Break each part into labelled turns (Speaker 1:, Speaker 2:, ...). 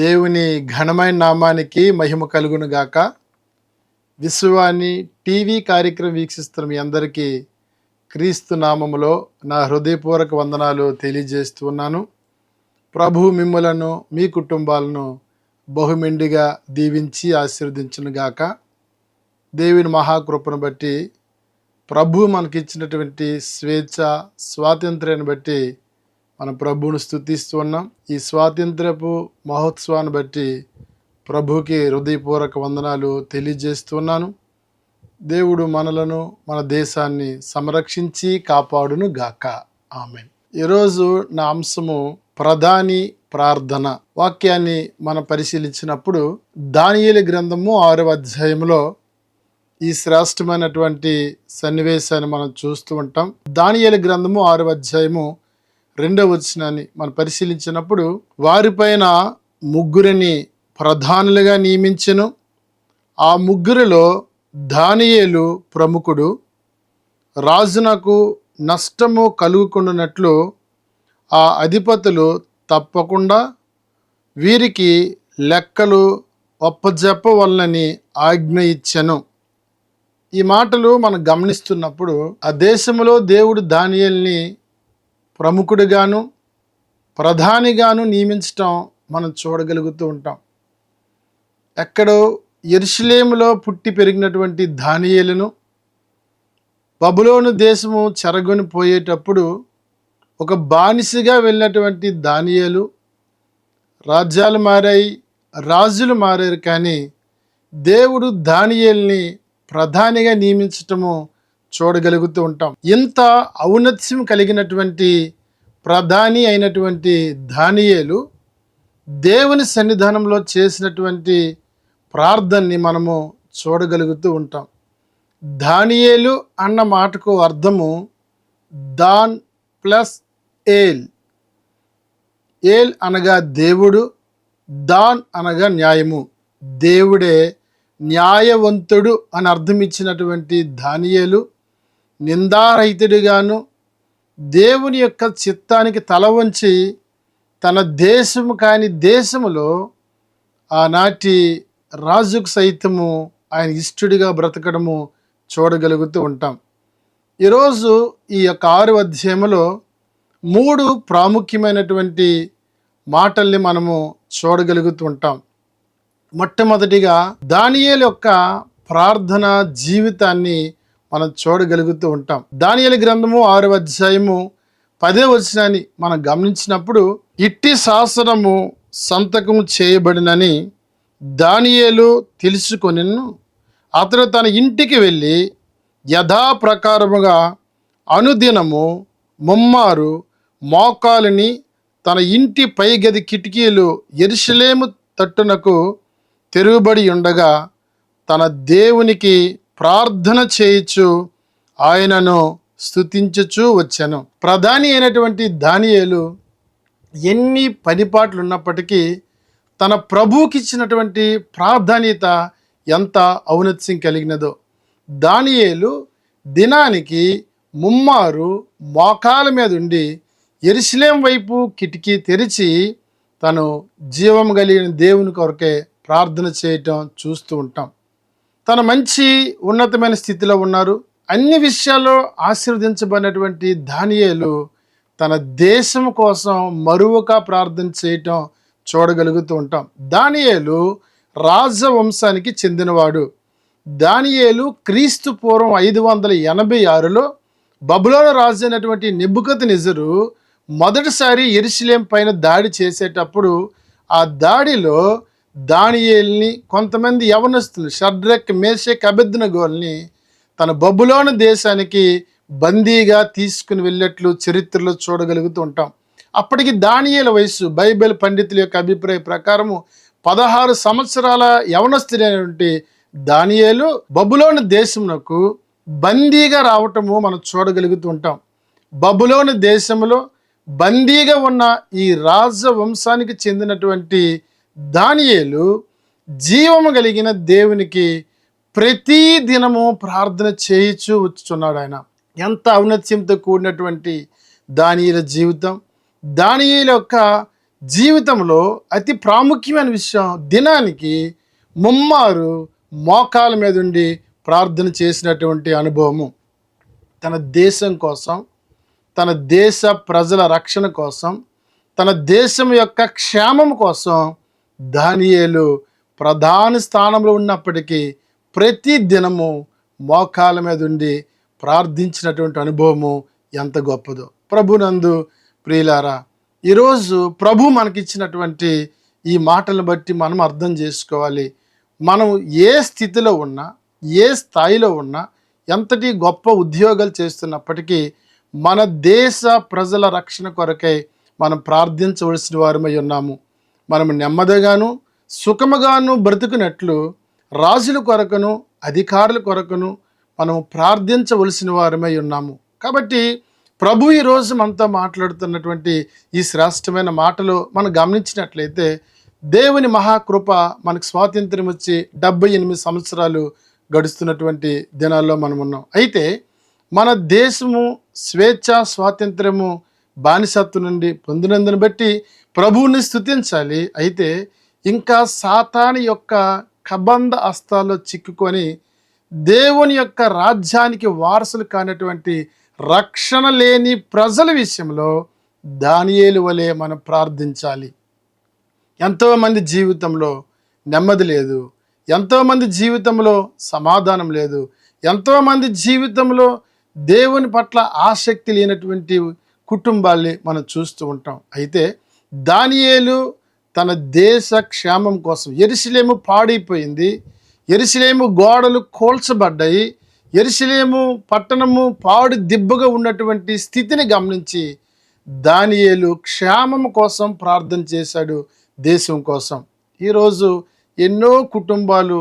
Speaker 1: దేవుని ఘనమైన నామానికి మహిమ కలుగును గాక. విశ్వాన్ని టీవీ కార్యక్రమం వీక్షిస్తున్న మీ అందరికీ క్రీస్తు నామములో నా హృదయపూర్వక వందనాలు తెలియజేస్తూ ఉన్నాను. ప్రభు మిమ్ములను మీ కుటుంబాలను బహుమెండిగా దీవించి ఆశీర్వదించును గాక. దేవుని మహాకృపను బట్టి ప్రభు మనకిచ్చినటువంటి స్వేచ్ఛ స్వాతంత్ర్యాన్ని బట్టి మన ప్రభువును స్థుతిస్తూ ఉన్నాం ఈ స్వాతంత్రపు మహోత్సవాన్ని బట్టి ప్రభుకి హృదయపూర్వక వందనాలు తెలియజేస్తున్నాను. దేవుడు మనలను మన దేశాన్ని సంరక్షించి కాపాడును గాక. ఆమె ఈరోజు నా అంశము ప్రధాని ప్రార్థన. వాక్యాన్ని మనం పరిశీలించినప్పుడు దానియలి గ్రంథము ఆరవ అధ్యాయంలో ఈ శ్రేష్టమైనటువంటి సన్నివేశాన్ని మనం చూస్తూ ఉంటాం. దానియలి గ్రంథము ఆరవ అధ్యాయము రెండవ వచనాన్ని మనం పరిశీలించినప్పుడు వారిపైన ముగ్గురిని ప్రధానులుగా నియమించను. ఆ ముగ్గురిలో దానియేలు ప్రముఖుడు. రాజునకు నష్టము కలుగుకుండానట్లు ఆ అధిపతులు తప్పకుండా వీరికి లెక్కలు ఒప్పజెప్పవలనని ఆజ్ఞ ఇచ్చెను. ఈ మాటలు మనం గమనిస్తున్నప్పుడు ఆ దేశంలో దేవుడు దానియల్ని ప్రముఖుడిగాను ప్రధానిగాను నియమించటం మనం చూడగలుగుతూ ఉంటాం. ఎక్కడో ఎరుషులేములో పుట్టి పెరిగినటువంటి దానియేలును బబులోను దేశము చెరగొని పోయేటప్పుడు ఒక బానిసగా వెళ్ళినటువంటి దానియాలు రాజ్యాలు మారాయి రాజులు మారారు కానీ దేవుడు దానియల్ని ప్రధానిగా నియమించటము చూడగలుగుతూ ఉంటాం. ఇంత ఔన్నత్యం కలిగినటువంటి ప్రధాని అయినటువంటి దానియేలు దేవుని సన్నిధానంలో చేసినటువంటి ప్రార్థనని మనము చూడగలుగుతూ ఉంటాం. దానియేలు అన్న మాటకు అర్థము దాన్ ప్లస్ ఏల్. ఏల్ అనగా దేవుడు దాన్ అనగా న్యాయము. దేవుడే న్యాయవంతుడు అని అర్థం ఇచ్చినటువంటి దానియేలు నిందారహితుడిగాను. దేవుని యొక్క చిత్తానికి తల వంచి తన దేశము కాని దేశములో ఆనాటి రాజుకు సైతము ఆయన ఇష్టడిగా బ్రతకడము చూడగలుగుతూ ఉంటాం. ఈరోజు ఈ యొక్క ఆరు అధ్యాయంలో మూడు ప్రాముఖ్యమైనటువంటి మాటల్ని మనము చూడగలుగుతూ ఉంటాం. మొట్టమొదటిగా దానియేలు యొక్క ప్రార్థన జీవితాన్ని మనం చూడగలుగుతూ ఉంటాం. దానియల గ్రంథము ఆరు అధ్యాయము పదే వచనాన్ని మనం గమనించినప్పుడు ఇట్టి శాసనము సంతకము చేయబడినని దానియేలు తెలుసుకొనిను అతడు తన ఇంటికి వెళ్ళి యథాప్రకారముగా అనుదినము ముమ్మారు మోకాలిని తన ఇంటి పైగది కిటికీలు ఎరుసలేము తట్టునకు తెరుగుబడి ఉండగా తన దేవునికి ప్రార్థన చేయొచ్చు ఆయనను స్తుతించుచూ వచ్చాను. ప్రధాని అయినటువంటి దానియేలు ఎన్ని పనిపాట్లు ఉన్నప్పటికీ తన ప్రభువుకి ఇచ్చినటువంటి ప్రాధాన్యత ఎంత ఔన్నత్యం కలిగినదో. దానియేలు దినానికి ముమ్మారు మోకాల మీద ఉండి ఎరిశిలేం వైపు కిటికీ తెరిచి తను జీవం కలిగిన దేవుని కొరకే ప్రార్థన చేయటం చూస్తూ ఉంటాం. తన మంచి ఉన్నతమైన స్థితిలో ఉన్నారు. అన్ని విషయాల్లో ఆశీర్వదించబడినటువంటి దానియేలు తన దేశం కోసం మరువక ప్రార్థన చేయటం చూడగలుగుతూ ఉంటాం. దానియేలు రాజవంశానికి చెందినవాడు. దానియేలు క్రీస్తు పూర్వం ఐదు వందల ఎనభై ఆరులో బబులోన రాజు అయినటువంటి నిబుకత్ నిజరు మొదటిసారి ఎరుసలేం పైన దాడి చేసేటప్పుడు ఆ దాడిలో దానియేల్ని కొంతమంది యవనస్తులు షడ్రక్ మేషక్ అభిజ్ఞగోల్ని తన బబులోని దేశానికి బందీగా తీసుకుని వెళ్ళినట్లు చరిత్రలో చూడగలుగుతూ ఉంటాం. అప్పటికి దానియేల వయసు బైబిల్ పండితుల యొక్క అభిప్రాయ ప్రకారము పదహారు సంవత్సరాల యవనస్తుడైనటువంటి దానియేలు బబులోని దేశమునకు బందీగా రావటము మనం చూడగలుగుతూ ఉంటాం. బబులోని దేశంలో బందీగా ఉన్న ఈ రాజవంశానికి చెందినటువంటి దానియేలు జీవము కలిగిన దేవునికి ప్రతి దినము ప్రార్థన చేయించు వచ్చుచున్నాడు ఆయన. ఎంత ఔన్నత్యంతో కూడినటువంటి దానియుల జీవితం. దానియుల యొక్క జీవితంలో అతి ప్రాముఖ్యమైన విషయం దినానికి ముమ్మారు మోకాల మీద ఉండి ప్రార్థన చేసినటువంటి అనుభవము. తన దేశం కోసం తన దేశ ప్రజల రక్షణ కోసం తన దేశం యొక్క క్షేమం కోసం దానియేలు ప్రధాన స్థానంలో ఉన్నప్పటికీ ప్రతి దినము మోకాల మీద ఉండి ప్రార్థించినటువంటి అనుభవము ఎంత గొప్పదో. ప్రభునందు ప్రియులారా ఈరోజు ప్రభు మనకిచ్చినటువంటి ఈ మాటలను బట్టి మనం అర్థం చేసుకోవాలి. మనం ఏ స్థితిలో ఉన్నా ఏ స్థాయిలో ఉన్నా ఎంతటి గొప్ప ఉద్యోగాలు చేస్తున్నప్పటికీ మన దేశ ప్రజల రక్షణ కొరకై మనం ప్రార్థించవలసిన వారమై ఉన్నాము. మనం నెమ్మదిగాను సుఖముగాను బ్రతుకునట్లు రాజుల కొరకును అధికారుల కొరకును మనము ప్రార్థించవలసిన వారమై ఉన్నాము. కాబట్టి ప్రభు ఈరోజు మనతో మాట్లాడుతున్నటువంటి ఈ శ్రేష్టమైన మాటలు మనం గమనించినట్లయితే దేవుని మహాకృప మనకు స్వాతంత్ర్యం వచ్చి డెబ్బై ఎనిమిది సంవత్సరాలు గడుస్తున్నటువంటి దినాల్లో మనం ఉన్నాం. అయితే మన దేశము స్వేచ్ఛ స్వాతంత్ర్యము బానిసత్వం నుండి పొందినందుని బట్టి ప్రభువుని స్థుతించాలి. అయితే ఇంకా సాతాని యొక్క కబంధ హస్తాల్లో చిక్కుకొని దేవుని యొక్క రాజ్యానికి వారసులు కానటువంటి రక్షణ లేని ప్రజల విషయంలో దానియేలు వలె మనం ప్రార్థించాలి. ఎంతోమంది జీవితంలో నెమ్మది లేదు. ఎంతోమంది జీవితంలో సమాధానం లేదు. ఎంతోమంది జీవితంలో దేవుని పట్ల ఆసక్తి లేనటువంటి కుటుంబాల్ని మనం చూస్తూ ఉంటాం. అయితే దానియేలు తన దేశ క్షేమం కోసం ఎరిసిలేము పాడైపోయింది. ఎరిసిలేము గోడలు కోల్చబడ్డాయి. ఎరిసిలేము పట్టణము పాడు దిబ్బగా ఉన్నటువంటి స్థితిని గమనించి దానియేలు క్షేమం కోసం ప్రార్థన చేశాడు దేశం కోసం. ఈరోజు ఎన్నో కుటుంబాలు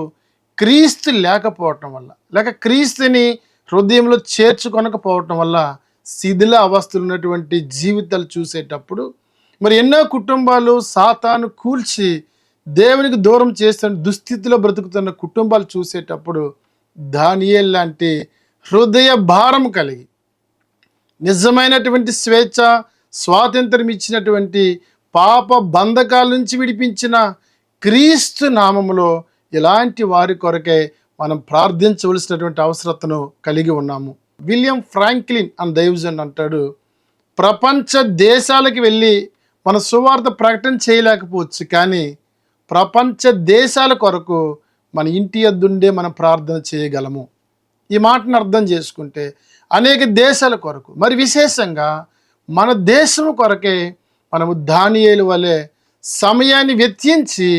Speaker 1: క్రీస్తు లేకపోవటం వల్ల లేక క్రీస్తుని హృదయంలో చేర్చుకొనకపోవటం వల్ల శిథిల అవస్థలు ఉన్నటువంటి జీవితాలు చూసేటప్పుడు మరి ఎన్నో కుటుంబాలు సాతాను కూల్చి దేవునికి దూరం చేస్తున్న దుస్థితిలో బ్రతుకుతున్న కుటుంబాలు చూసేటప్పుడు దానియేల్ లాంటి హృదయ భారం కలిగి నిజమైనటువంటి స్వేచ్ఛ స్వాతంత్రం ఇచ్చినటువంటి పాప బంధకాల నుంచి విడిపించిన క్రీస్తు నామములో ఇలాంటి వారి కొరకే మనం ప్రార్థించవలసినటువంటి అవసరతను కలిగి ఉన్నాము. విలియం ఫ్రాంక్లిన్ అని దైవజన్ అంటాడు. ప్రపంచ దేశాలకు వెళ్ళి మన సువార్త ప్రకటన చేయలేకపోవచ్చు కానీ ప్రపంచ దేశాల కొరకు మన ఇంటి అద్దుండే మనం ప్రార్థన చేయగలము. ఈ మాటను అర్థం చేసుకుంటే అనేక దేశాల కొరకు మరి విశేషంగా మన దేశం కొరకే మనము దానియేలు వలె సమయాన్ని వెచ్చించి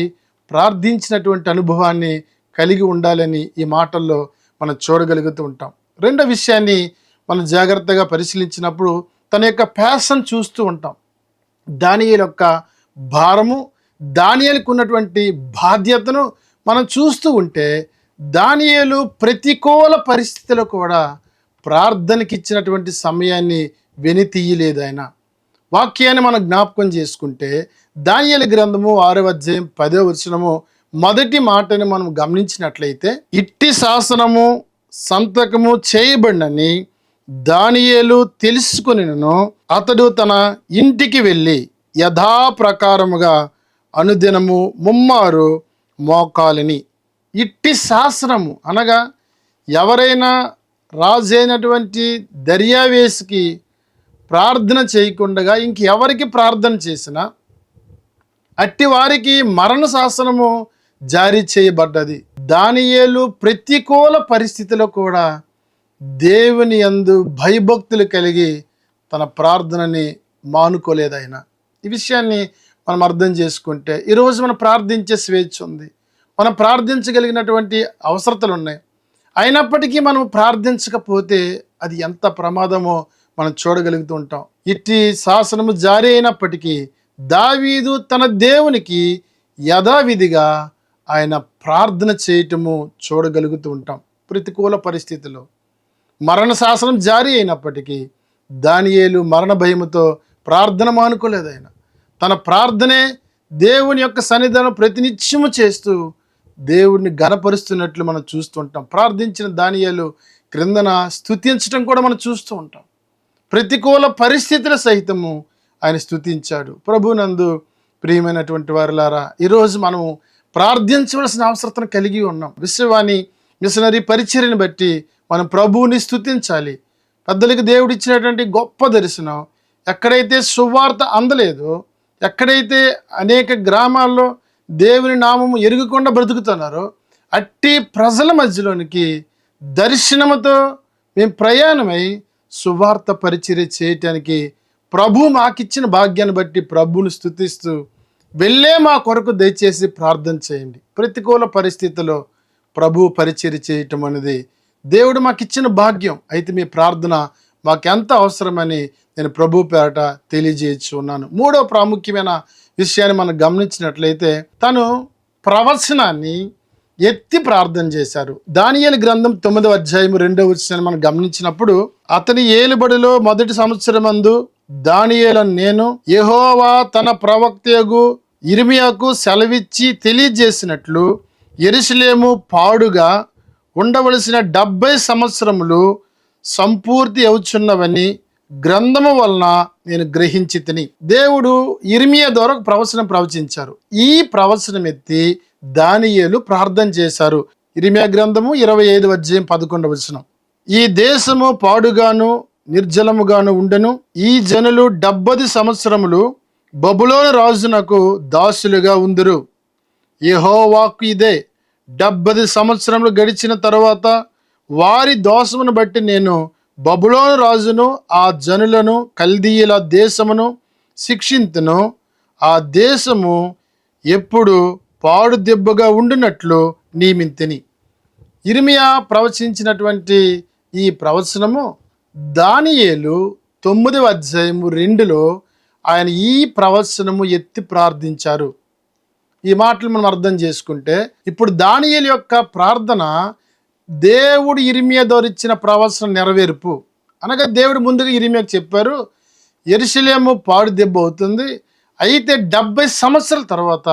Speaker 1: ప్రార్థించినటువంటి అనుభవాన్ని కలిగి ఉండాలని ఈ మాటల్లో మనం చూడగలుగుతూ ఉంటాం. రెండో విషయాన్ని మనం జాగ్రత్తగా పరిశీలించినప్పుడు తన యొక్క ప్యాషన్ చూస్తూ ఉంటాం. దానియల యొక్క భారము దానియలకు ఉన్నటువంటి బాధ్యతను మనం చూస్తూ ఉంటే దానియలు ప్రతికూల పరిస్థితిలో కూడా ప్రార్థనకి ఇచ్చినటువంటి సమయాన్ని వెనితీయలేదు ఆయన. వాక్యాన్ని మనం జ్ఞాపకం చేసుకుంటే దానియల గ్రంథము ఆరో అధ్యాయం పదో వచనము మొదటి మాటని మనం గమనించినట్లయితే ఇట్టి శాసనము సంతకము చేయబడినని దానియేలు తెలుసుకునిను అతడు తన ఇంటికి వెళ్ళి యథాప్రకారముగా అనుదినము ముమ్మారు మోకాలిని. ఇట్టి శాసనము అనగా ఎవరైనా రాజైనటువంటి దర్యావేసికి ప్రార్థన చేయకుండా ఇంకెవరికి ప్రార్థన చేసినా అట్టి వారికి మరణ శాసనము జారీ చేయబడ్డది. దానియేలు ప్రతికూల పరిస్థితిలో కూడా దేవుని యందు భయభక్తులు కలిగి తన ప్రార్థనని మానుకోలేదు ఆయన ఈ విషయాన్ని మనం అర్థం చేసుకుంటే ఈరోజు మనం ప్రార్థించే స్వేచ్ఛ ఉంది. మనం ప్రార్థించగలిగినటువంటి అవసరతలు ఉన్నాయి అయినప్పటికీ మనం ప్రార్థించకపోతే అది ఎంత ప్రమాదమో మనం చూడగలుగుతూ ఉంటాం. ఇట్టి శాసనము జారీ అయినప్పటికీ దావీదు తన దేవునికి యథావిధిగా ఆయన ప్రార్థన చేయటము చూడగలుగుతూ ఉంటాం ప్రతికూల పరిస్థితిలో మరణ శాసనం జారీ అయినప్పటికీ దానియేలు మరణ భయముతో ప్రార్థన మానుకోలేదు ఆయన. తన ప్రార్థనే దేవుని యొక్క సన్నిధానం ప్రతినిత్యము చేస్తూ దేవుడిని గనపరుస్తున్నట్లు మనం చూస్తుంటాం ప్రార్థించిన దానియాలు క్రిందన స్థుతించటం కూడా మనం చూస్తూ ఉంటాం. ప్రతికూల పరిస్థితుల సహితము ఆయన స్థుతించాడు ప్రభునందు ప్రియమైనటువంటి వారిలారా ఈరోజు మనము ప్రార్థించవలసిన అవసరతను కలిగి ఉన్నాం. విశ్వవాణి మిషనరీ పరిచర్ని బట్టి మనం ప్రభువుని స్థుతించాలి పెద్దలకు దేవుడిచ్చినటువంటి గొప్ప దర్శనం ఎక్కడైతే సువార్త అందలేదో ఎక్కడైతే అనేక గ్రామాల్లో దేవుని నామము ఎరుగకుండా బ్రతుకుతున్నారో అట్టి ప్రజల మధ్యలోనికి దర్శనముతో మేము ప్రయాణమై సువార్త పరిచర్య చేయటానికి ప్రభు మాకిచ్చిన భాగ్యాన్ని బట్టి ప్రభువుని స్థుతిస్తూ వెళ్ళే మా కొరకు దయచేసి ప్రార్థన చేయండి. ప్రతికూల పరిస్థితుల్లో ప్రభు పరిచర్య చేయటం అనేది దేవుడు మాకు ఇచ్చిన భాగ్యం. అయితే మీ ప్రార్థన మాకెంత అవసరమని నేను ప్రభు పేరట తెలియజేయచ్చు ఉన్నాను మూడో ప్రాముఖ్యమైన విషయాన్ని మనం గమనించినట్లయితే తను ప్రవచనాన్ని ఎత్తి ప్రార్థన చేశారు. దానియేలు గ్రంథం తొమ్మిదవ అధ్యాయం రెండవ వచ్చిన మనం గమనించినప్పుడు అతని ఏలుబడిలో మొదటి సంవత్సరం అందు దానియేలను నేను యహోవా తన ప్రవక్తయగు ఇర్మియాకు సెలవిచ్చి తెలియజేసినట్లు ఎరుసలేము పాడుగా ఉండవలసిన డెబ్బై సంవత్సరములు సంపూర్తి అవుచున్నవని గ్రంథము వలన నేను గ్రహించి తిని. దేవుడు ఇర్మియా ద్వారా ఒక ప్రవచనం ప్రవచించారు. ఈ ప్రవచనం ఎత్తి దానియేలు ప్రార్థన చేశారు. ఇర్మియా గ్రంథము ఇరవై ఐదు అధ్యాయం పదకొండవచనం ఈ దేశము పాడుగాను నిర్జలముగాను ఉండెను. ఈ జనులు డెబ్బది సంవత్సరములు బబులోని రాజునకు దాసులుగా ఉందరు. యెహోవాకు ఇదే. డెబ్బది సంవత్సరములు గడిచిన తర్వాత వారి దోషమును బట్టి నేను బబులోను రాజును ఆ జనులను కల్దీయుల దేశమును శిక్షింతును. ఆ దేశము ఎప్పుడు పాడు దెబ్బగా నియమింతిని. ఇరిమియా ప్రవచించినటువంటి ఈ ప్రవచనము దానియేలు తొమ్మిదవ అధ్యాయము రెండులో ఆయన ఈ ప్రవచనము ఎత్తి ప్రార్థించారు. ఈ మాటలు మనం అర్థం చేసుకుంటే ఇప్పుడు దానియేలు యొక్క ప్రార్థన దేవుడు ఇరిమియా ద్వారా ఇచ్చిన నెరవేర్పు. అనగా దేవుడు ముందుగా ఇరిమియాకు చెప్పారు ఎరుసలేము పాడు దెబ్బ అవుతుంది. అయితే డెబ్బై సంవత్సరాల తర్వాత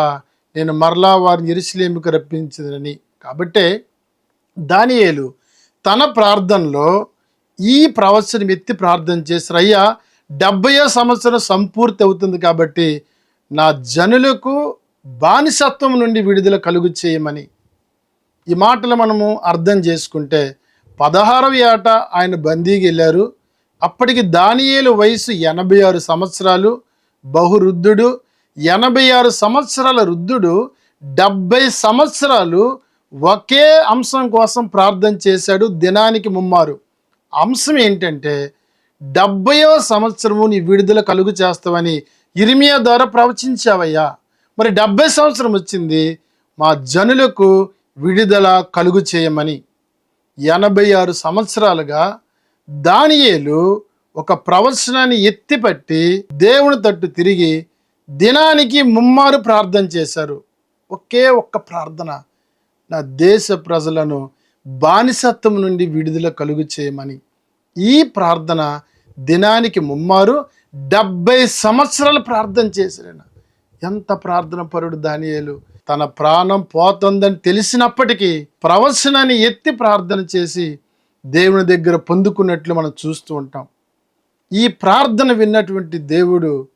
Speaker 1: నేను మరలా వారిని ఎరుసలేముకు రప్పించదని కాబట్టే దానియేలు తన ప్రార్థనలో ఈ ప్రవచనం ఎత్తి ప్రార్థన చేశారు. అయ్యా డెబ్బై సంవత్సరం సంపూర్తి అవుతుంది కాబట్టి నా జనులకు బానిసత్వం నుండి విడుదల కలుగు చేయమని ఈ మాటలు మనము అర్థం చేసుకుంటే పదహారవ ఏట ఆయన బందీకి వెళ్ళారు. అప్పటికి దానియేలు వయసు ఎనభై ఆరు సంవత్సరాలు బహురుద్ధుడు ఎనభై ఆరు సంవత్సరాల వృద్ధుడు డెబ్బై సంవత్సరాలు ఒకే అంశం కోసం ప్రార్థన చేశాడు. దినానికి ముమ్మారు. అంశం ఏంటంటే డెబ్బయో సంవత్సరము నీ విడుదల కలుగు చేస్తావని ఇరిమియా ద్వారా ప్రవచించావయ్యా. మరి డెబ్బై సంవత్సరం వచ్చింది మా జనులకు విడుదల కలుగు చేయమని. ఎనభై ఆరు సంవత్సరాలుగా దానియేలు ఒక ప్రవచనాన్ని ఎత్తిపట్టి దేవుని తట్టు తిరిగి దినానికి ముమ్మారు ప్రార్థన చేశారు. ఒకే ఒక్క ప్రార్థన. నా దేశ ప్రజలను బానిసత్వం నుండి విడుదల కలుగు చేయమని. ఈ ప్రార్థన దినానికి ముమ్మారు డెబ్బై సంవత్సరాలు ప్రార్థన చేసిన ఎంత ప్రార్థన పరుడు దానియేలు. తన ప్రాణం పోతుందని తెలిసినప్పటికీ ప్రవచనాన్ని ఎత్తి ప్రార్థన చేసి దేవుని దగ్గర పొందుకున్నట్లు మనం చూస్తూ ఉంటాం. ఈ ప్రార్థన విన్నటువంటి దేవుడు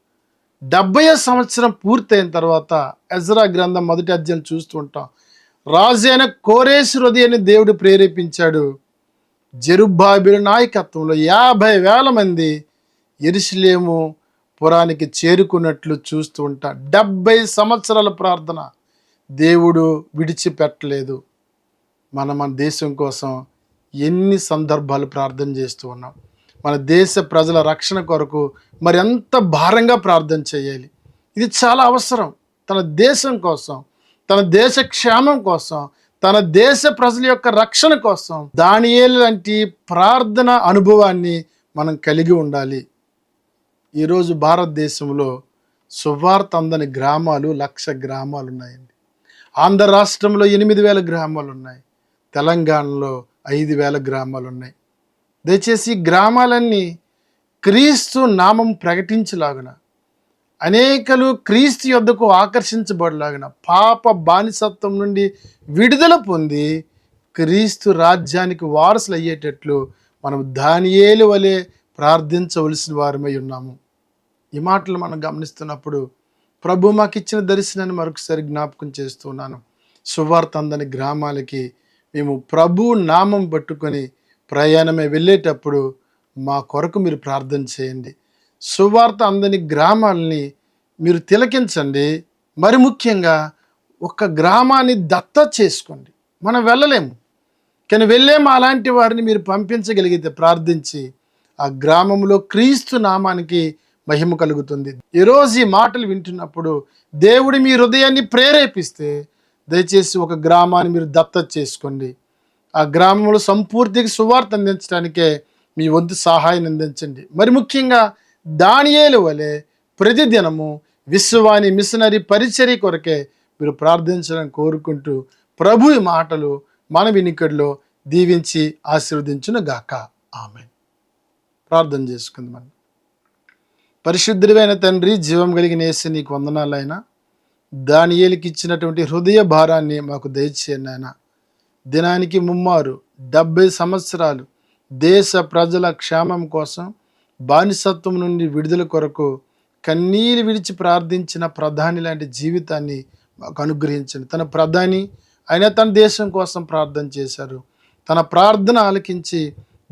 Speaker 1: డెబ్బై సంవత్సరం పూర్తయిన తర్వాత ఎజ్రా గ్రంథం మొదటి అధ్యాయం చూస్తూ ఉంటాం. రాజైన కోరేశ్వరుది అని దేవుడు ప్రేరేపించాడు. జరుబ్బాబిల నాయకత్వంలో యాభై వేల మంది ఎరుసలేము పురానికి చేరుకున్నట్లు చూస్తూ ఉంటా. డెబ్బై సంవత్సరాల ప్రార్థన దేవుడు విడిచిపెట్టలేదు. మన మన దేశం కోసం ఎన్ని సందర్భాలు ప్రార్థన చేస్తూ ఉన్నాం. మన దేశ ప్రజల రక్షణ కొరకు మరి ఎంత భారంగా ప్రార్థన చేయాలి? ఇది చాలా అవసరం. తన దేశం కోసం తన దేశ క్షేమం కోసం తన దేశ ప్రజల యొక్క రక్షణ కోసం దానియేలు లాంటి ప్రార్థన అనుభవాన్ని మనం కలిగి ఉండాలి. ఈరోజు భారతదేశంలో సువార్త అందని గ్రామాలు లక్ష గ్రామాలు ఉన్నాయండి ఆంధ్ర రాష్ట్రంలో ఎనిమిది వేల గ్రామాలు ఉన్నాయి తెలంగాణలో ఐదు వేల గ్రామాలు ఉన్నాయి దయచేసి గ్రామాలన్నీ క్రీస్తు నామం ప్రకటించలాగున అనేకలు క్రీస్తు యొద్దకు ఆకర్షించబడలాగిన పాప బానిసత్వం నుండి విడుదల పొంది క్రీస్తు రాజ్యానికి వారసులు అయ్యేటట్లు మనం దానియేలు వలె ప్రార్థించవలసిన వారమై ఉన్నాము. ఈ మాటలు మనం గమనిస్తున్నప్పుడు ప్రభు మాకు ఇచ్చిన దర్శనాన్ని మరొకసారి జ్ఞాపకం చేస్తున్నాను. సువార్త అందని గ్రామాలకి మేము ప్రభు నామం పట్టుకొని ప్రయాణమే వెళ్ళేటప్పుడు మా కొరకు మీరు ప్రార్థన చేయండి. సువార్త అందని గ్రామాలని మీరు తిలకించండి. మరి ముఖ్యంగా ఒక గ్రామాన్ని దత్త చేసుకోండి. మనం వెళ్ళలేము. కానీ వెళ్ళేమో అలాంటి వారిని మీరు పంపించగలిగితే ప్రార్థించి ఆ గ్రామంలో క్రీస్తు నామానికి మహిమ కలుగుతుంది. ఈరోజు ఈ మాటలు వింటున్నప్పుడు దేవుడి మీ హృదయాన్ని ప్రేరేపిస్తే దయచేసి ఒక గ్రామాన్ని మీరు దత్తత చేసుకోండి. ఆ గ్రామంలో సంపూర్తిగా సువార్త అందించడానికే మీ వంతు సహాయం అందించండి. మరి ముఖ్యంగా దానియేలు వలె ప్రతిదినము విశ్వాని మిషనరీ పరిచర్య కొరకే మీరు ప్రార్థించడం కోరుకుంటూ ప్రభు మాటలు మన వినికడిలో దీవించి ఆశీర్వదించును గాక ఆమె ప్రార్థన చేసుకుంది మనం పరిశుద్ధుడైన తండ్రి జీవం కలిగిన వేసి నీకు వందనాలైనా. దానియేలికి ఇచ్చినటువంటి హృదయ భారాన్ని మాకు దయచేయండి ఆయన దినానికి ముమ్మారు డెబ్బై సంవత్సరాలు దేశ ప్రజల క్షేమం కోసం బానిసత్వం నుండి విడుదల కొరకు కన్నీరు విడిచి ప్రార్థించిన ప్రధాని లాంటి జీవితాన్ని మాకు అనుగ్రహించండి. తన ప్రధాని ఆయన తన దేశం కోసం ప్రార్థన చేశారు. తన ప్రార్థన ఆలకించి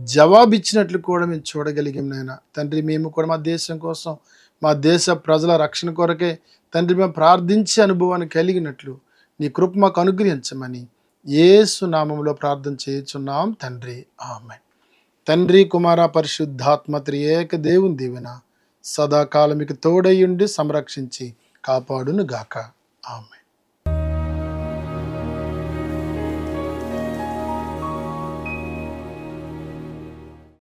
Speaker 1: జవాబు ఇచ్చినట్లు కూడా మేము చూడగలిగాం నాయన. తండ్రి మేము కూడా మా దేశం కోసం మా దేశ ప్రజల రక్షణ కొరకే తండ్రి మేము ప్రార్థించే అనుభవాన్ని కలిగినట్లు నీ కృప మాకు అనుగ్రహించమని ఏసు నామంలో ప్రార్థన చేయుచున్నాం తండ్రి. ఆమె తండ్రి కుమార పరిశుద్ధాత్మ త్రియేక దేవుని దీవెన సదాకాలం మీకు తోడయుండి సంరక్షించి కాపాడును గాక ఆమె